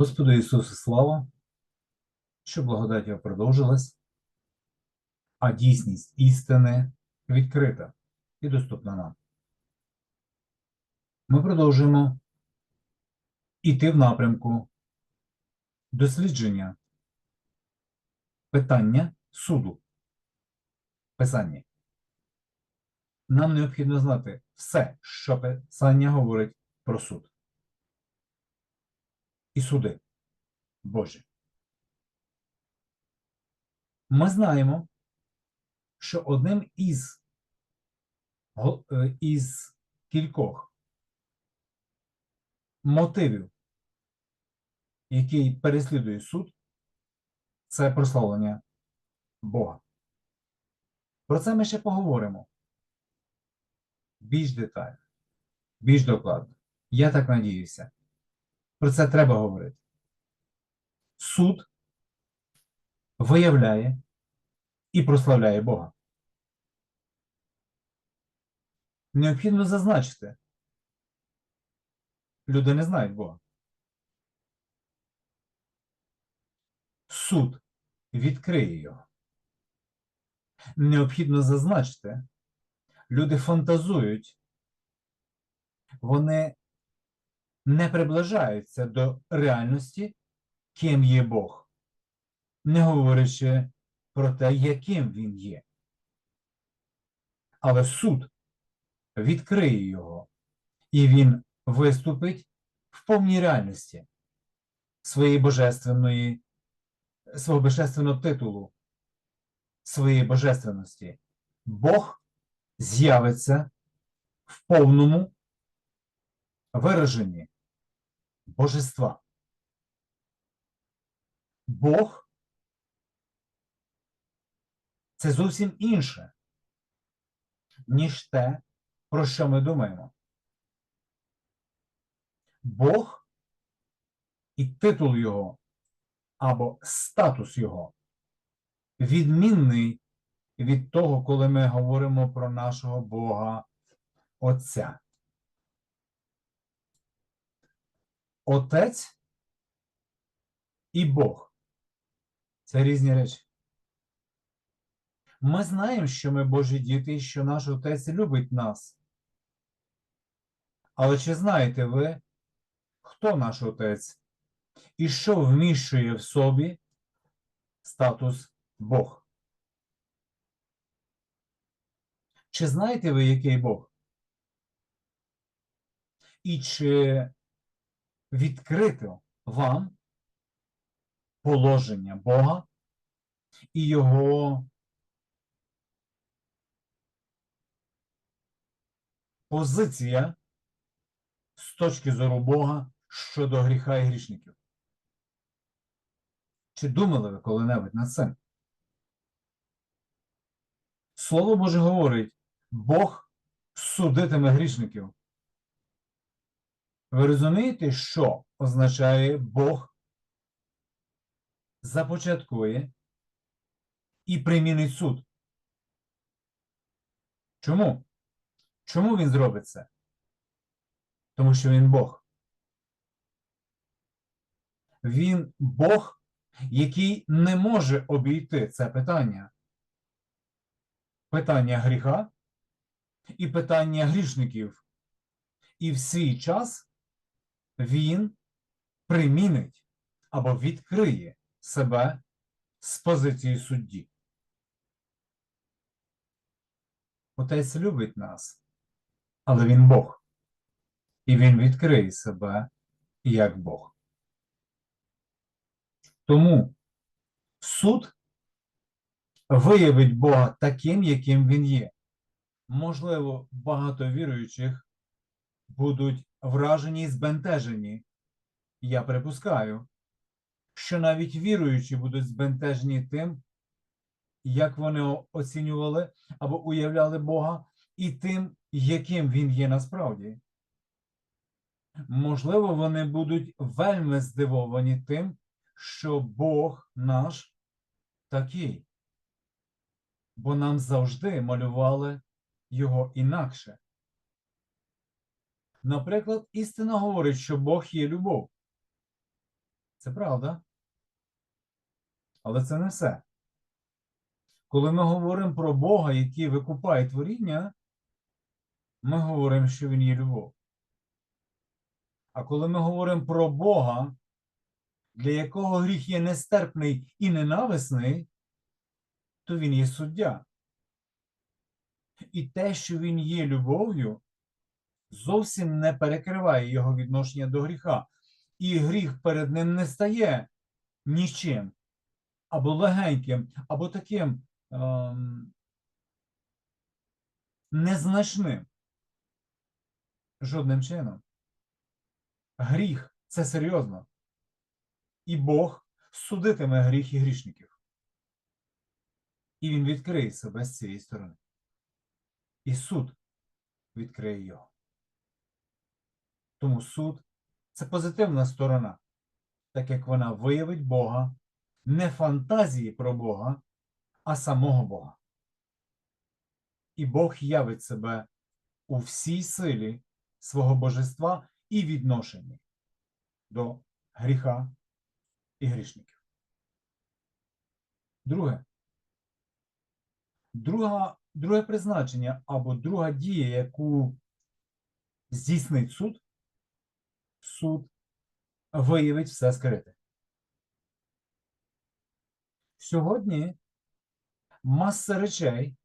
Господу Ісусу слава, що благодать продовжилась, а дійсність істини відкрита і доступна нам. Ми продовжуємо йти в напрямку дослідження питання суду. Писання. Нам необхідно знати все, що Писання говорить про суд. І суди Божі. Ми знаємо, що одним із, е, із кількох мотивів, який переслідує суд, це прославлення Бога. Про це ми ще поговоримо більш детально, більш докладно. Я так надіюся. Про це треба говорити. Суд виявляє і прославляє Бога. Необхідно зазначити, люди не знають Бога. Суд відкриє його. Необхідно зазначити, люди фантазують, вони не приближаються до реальності, ким є Бог, не говорячи про те, яким він є. Але суд відкриє його, і він виступить в повній реальності своєї божественної, свого божественного титулу, своєї божественності. Бог з'явиться в повному вираженні божества. Бог це зовсім інше, ніж те, про що ми думаємо. Бог і титул його або статус його відмінний від того, коли ми говоримо про нашого Бога Отця. Отець і Бог це різні речі. Ми знаємо, що ми Божі діти і що наш Отець любить нас. Але чи знаєте ви, хто наш Отець і що вміщує в собі статус Бог? Чи знаєте ви, який Бог? І чи відкрито вам положення Бога і Його позиція з точки зору Бога щодо гріха і грішників? Чи думали ви коли-небудь над цим? Слово Боже говорить, Бог судитиме грішників. Ви розумієте, що означає Бог започаткує і примінить суд? Чому? Чому він зробить це? Тому що він Бог. Він Бог, який не може обійти це питання. Питання гріха і питання грішників. І в свій час він примінить або відкриє себе з позиції судді. Отець любить нас, але він Бог. І він відкриє себе як Бог. Тому суд виявить Бога таким, яким він є. Можливо, багато віруючих будуть вражені і збентежені. Я припускаю, що навіть віруючі будуть збентежені тим, як вони оцінювали або уявляли Бога, і тим, яким він є насправді. Можливо, вони будуть вельми здивовані тим, що Бог наш такий, бо нам завжди малювали його інакше. Наприклад, істина говорить, що Бог є любов. Це правда. Але це не все. Коли ми говоримо про Бога, який викупає творіння, ми говоримо, що Він є любов. А коли ми говоримо про Бога, для якого гріх є нестерпний і ненависний, то він є суддя. І те, що він є любов'ю, зовсім не перекриває його відношення до гріха. І гріх перед ним не стає нічим, або легеньким, або таким ем, незначним. Жодним чином. Гріх це серйозно. І Бог судитиме гріх і грішників. І він відкриє себе з цієї сторони. І суд відкриє його. Тому суд це позитивна сторона, так як вона виявить Бога, не фантазії про Бога, а самого Бога. І Бог явить себе у всій силі свого божества і відношенні до гріха і грішників. Друге. Друга, друге призначення або друга дія, яку здійснить суд, суд виявить все скрите. Сьогодні маса речей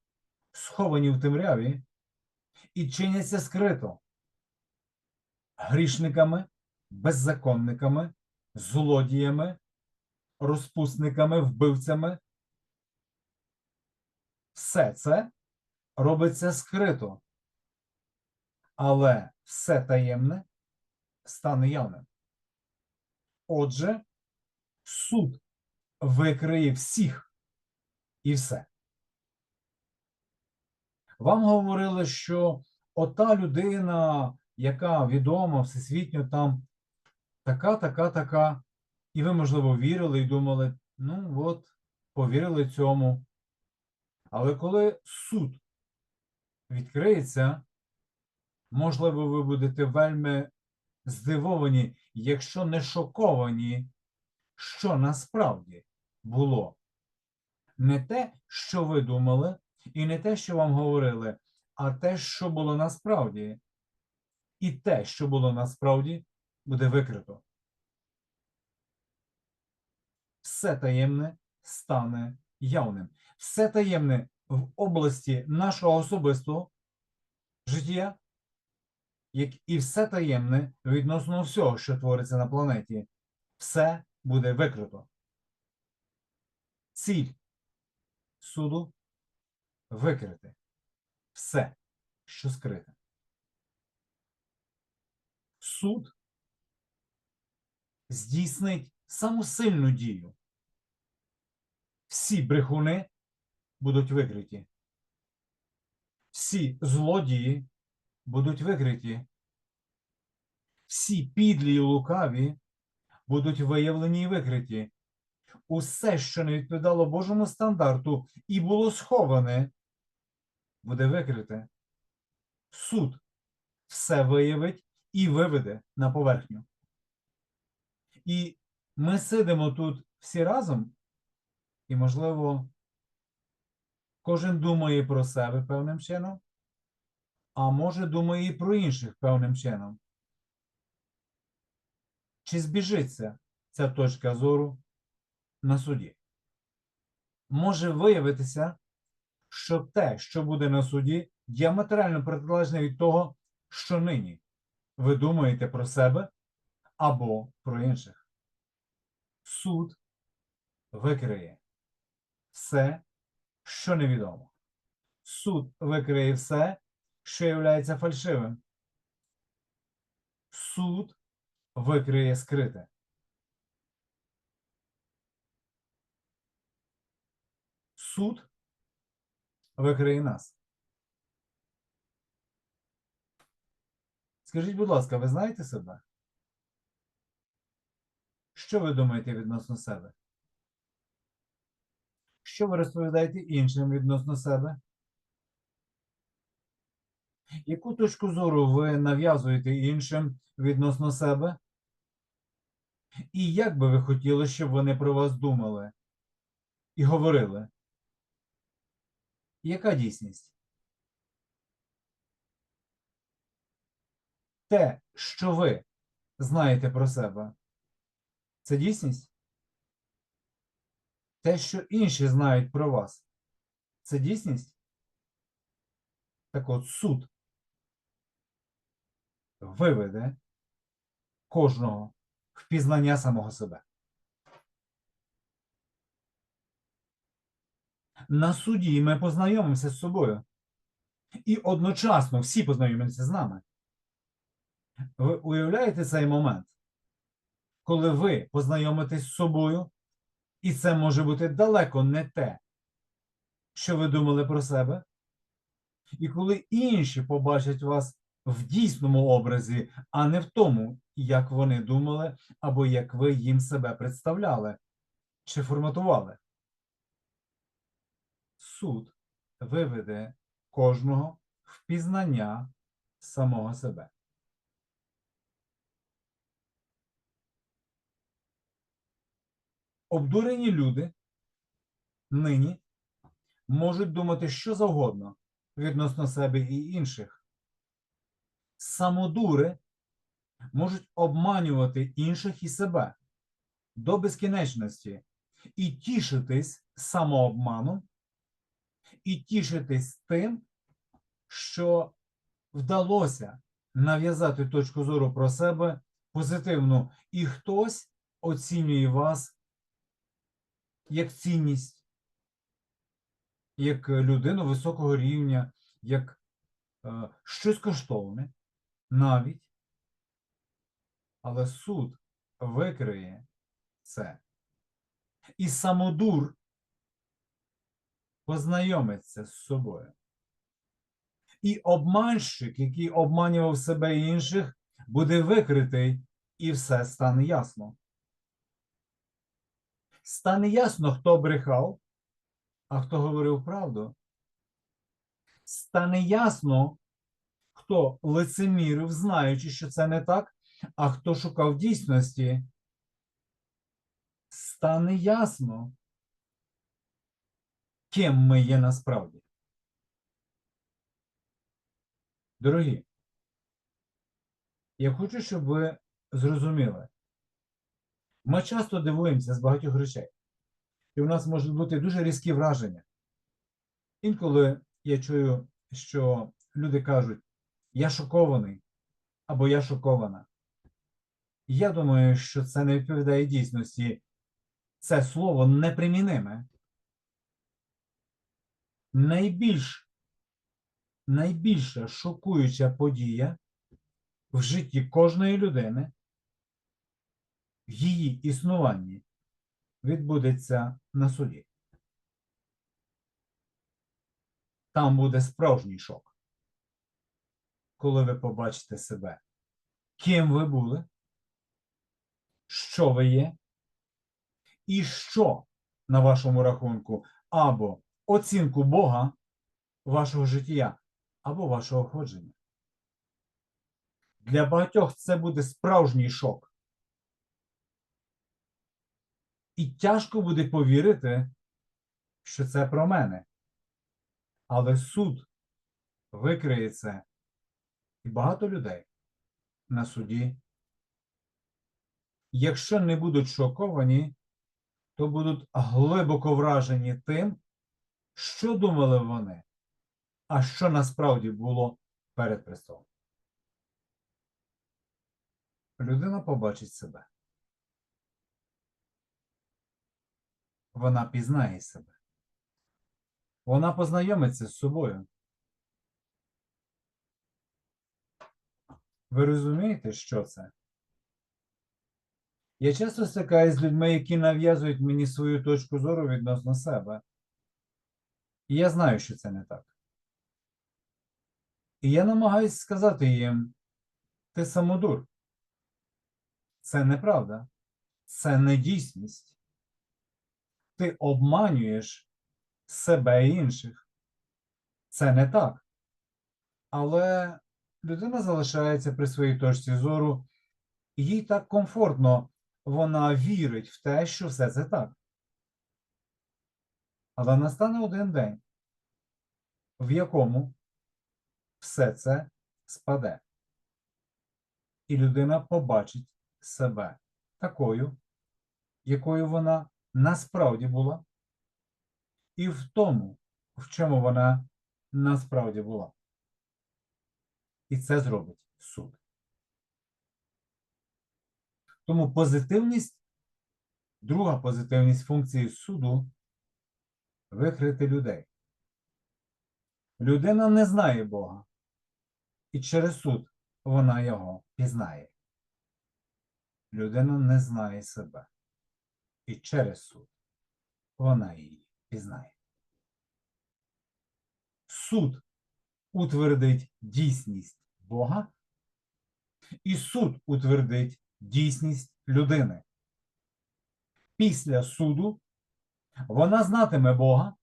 сховані в темряві і чиняться скрито грішниками, беззаконниками, злодіями, розпусниками, вбивцями. Все це робиться скрито, але все таємне стане явним. Отже, суд викриє всіх і все. Вам говорили, що ота людина, яка відома всесвітньо там така, така, така, і ви, можливо, вірили і думали, ну от, повірили цьому. Але коли суд відкриється, можливо, ви будете вельми здивовані, якщо не шоковані, що насправді було. Не те, що ви думали, і не те, що вам говорили, а те, що було насправді. І те, що було насправді, буде викрито. Все таємне стане явним. Все таємне в області нашого особистого життя, як і все таємне відносно всього, що твориться на планеті, все буде викрито. Ціль суду викрити все, що скрите. Суд здійснить саму сильну дію. Всі брехуни будуть викриті. Всі злодії будуть викриті. Всі підлі і лукаві будуть виявлені і викриті. Усе, що не відповідало Божому стандарту і було сховане, буде викрите. Суд все виявить і виведе на поверхню. І ми сидимо тут всі разом, і, можливо, кожен думає про себе певним чином, а може думає і про інших певним чином. Чи збіжиться ця точка зору на суді? Може виявитися, що те, що буде на суді, діаметрально протилежне від того, що нині ви думаєте про себе або про інших. Суд викриє все, що невідомо. Суд викриє все, що є фальшивим. Суд викриє скрите. Суд викриє нас. Скажіть, будь ласка, ви знаєте себе? Що ви думаєте відносно себе? Що ви розповідаєте іншим відносно себе? Яку точку зору ви нав'язуєте іншим відносно себе? І як би ви хотіли, щоб вони про вас думали і говорили? Яка дійсність? Те, що ви знаєте про себе, це дійсність? Те, що інші знають про вас, це дійсність? Так от суд виведе кожного в пізнання самого себе. На суді ми познайомимося з собою. І одночасно всі познайомляться з нами. Ви уявляєте цей момент, коли ви познайомитесь з собою, і це може бути далеко не те, що ви думали про себе. І коли інші побачать вас в дійсному образі, а не в тому, як вони думали, або як ви їм себе представляли чи форматували. Суд виведе кожного в пізнання самого себе. Обдурені люди нині можуть думати що завгодно відносно себе і інших. Самодури можуть обманювати інших і себе до безкінечності. І тішитись самообманом, і тішитись тим, що вдалося нав'язати точку зору про себе позитивну, і хтось оцінює вас як цінність, як людину високого рівня, як е, щось коштовне, навіть, але суд викриє це. І самодур познайомиться з собою. І обманщик, який обманював себе і інших, буде викритий, і все стане ясно. Стане ясно, хто брехав, а хто говорив правду. Стане ясно, хто лицемірив, знаючи, що це не так, а хто шукав дійсності. Стане ясно, ким ми є насправді. Дорогі, я хочу, щоб ви зрозуміли. Ми часто дивуємося з багатьох речей, і у нас можуть бути дуже різкі враження. Інколи я чую, що люди кажуть, я шокований або я шокована. Я думаю, що це не відповідає дійсності. Це слово неприміниме. Найбільш, найбільша шокуюча подія в житті кожної людини в її існуванні відбудеться на суді. Там буде справжній шок, коли ви побачите себе, ким ви були, що ви є, і що на вашому рахунку або оцінку Бога вашого життя, або вашого ходження. Для багатьох це буде справжній шок. І тяжко буде повірити, що це про мене. Але суд викриє це. Багато людей на суді, якщо не будуть шоковані, то будуть глибоко вражені тим, що думали вони, а що насправді було перед престолом. Людина побачить себе. Вона пізнає себе. Вона познайомиться з собою. Ви розумієте, що це? Я часто стикаюся з людьми, які нав'язують мені свою точку зору відносно себе. І я знаю, що це не так. І я намагаюся сказати їм: ти самодур. Це неправда. Це не дійсність. Ти обманюєш себе і інших. Це не так. Але людина залишається при своїй точці зору, їй так комфортно вона вірить в те, що все це так. Але настане один день, в якому все це спаде. І людина побачить себе такою, якою вона насправді була, і в тому, в чому вона насправді була. І це зробить суд. Тому позитивність, друга позитивність функції суду викрити людей. Людина не знає Бога, і через суд вона його пізнає. Людина не знає себе, і через суд вона її пізнає. Суд утвердить дійсність Бога, і суд утвердить дійсність людини. Після суду вона знатиме Бога,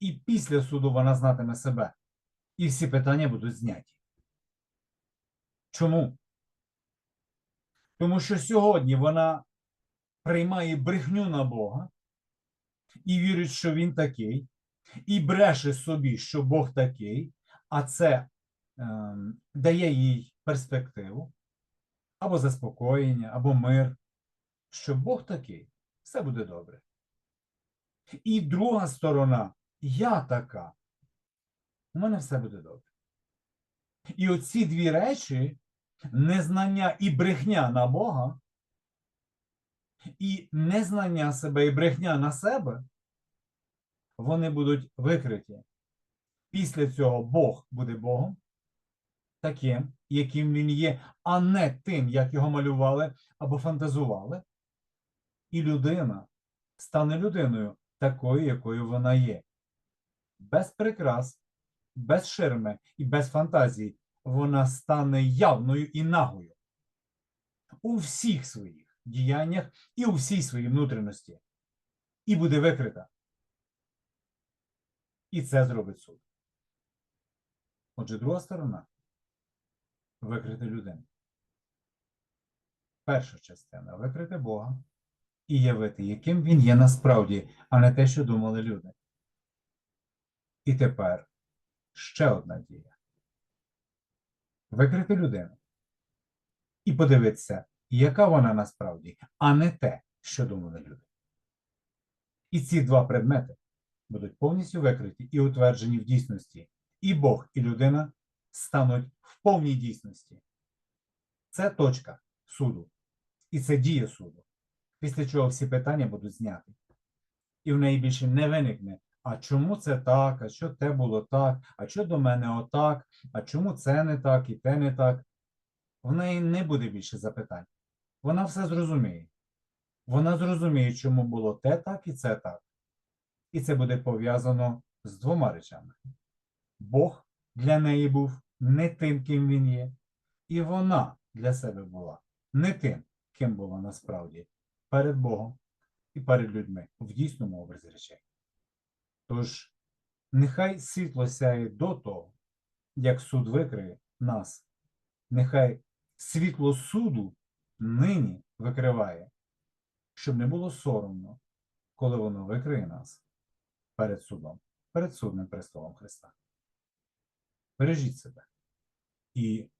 і після суду вона знатиме себе. І всі питання будуть зняті. Чому? Тому що сьогодні вона приймає брехню на Бога і вірить, що він такий, і бреше собі, що Бог такий, а це е, дає їй перспективу або заспокоєння, або мир, що Бог такий, все буде добре. І друга сторона, я така, у мене все буде добре. І оці дві речі, незнання і брехня на Бога, і незнання себе і брехня на себе, вони будуть викриті. Після цього Бог буде Богом, таким, яким він є, а не тим, як його малювали або фантазували. І людина стане людиною такою, якою вона є. Без прикрас, без ширми і без фантазії вона стане явною і нагою у всіх своїх діяннях і у всій своїй внутрішності. І буде викрита. І це зробить суд. Отже, друга сторона викрити людину. Перша частина викрити Бога і явити, яким він є насправді, а не те, що думали люди. І тепер ще одна дія. Викрити людину і подивитися, яка вона насправді, а не те, що думали люди. І ці два предмети будуть повністю викриті і утверджені в дійсності. І Бог, і людина стануть в повній дійсності. Це точка суду. І це дія суду. Після чого всі питання будуть зняті. І в неї більше не виникне. А чому це так? А що те було так? А що до мене отак? А чому це не так і те не так? В неї не буде більше запитань. Вона все зрозуміє. Вона зрозуміє, чому було те так і це так. І це буде пов'язано з двома речами. Бог для неї був не тим, ким він є, і вона для себе була не тим, ким була насправді перед Богом і перед людьми в дійсному образі речей. Тож, нехай світло сяє до того, як суд викриє нас, нехай світло суду нині викриває, щоб не було соромно, коли воно викриє нас перед судом, перед судним престолом Христа. Бережіть себе і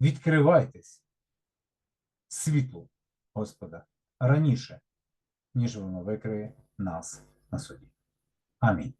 відкривайтесь світлу Господа раніше, ніж воно викриє нас на суді. Амінь.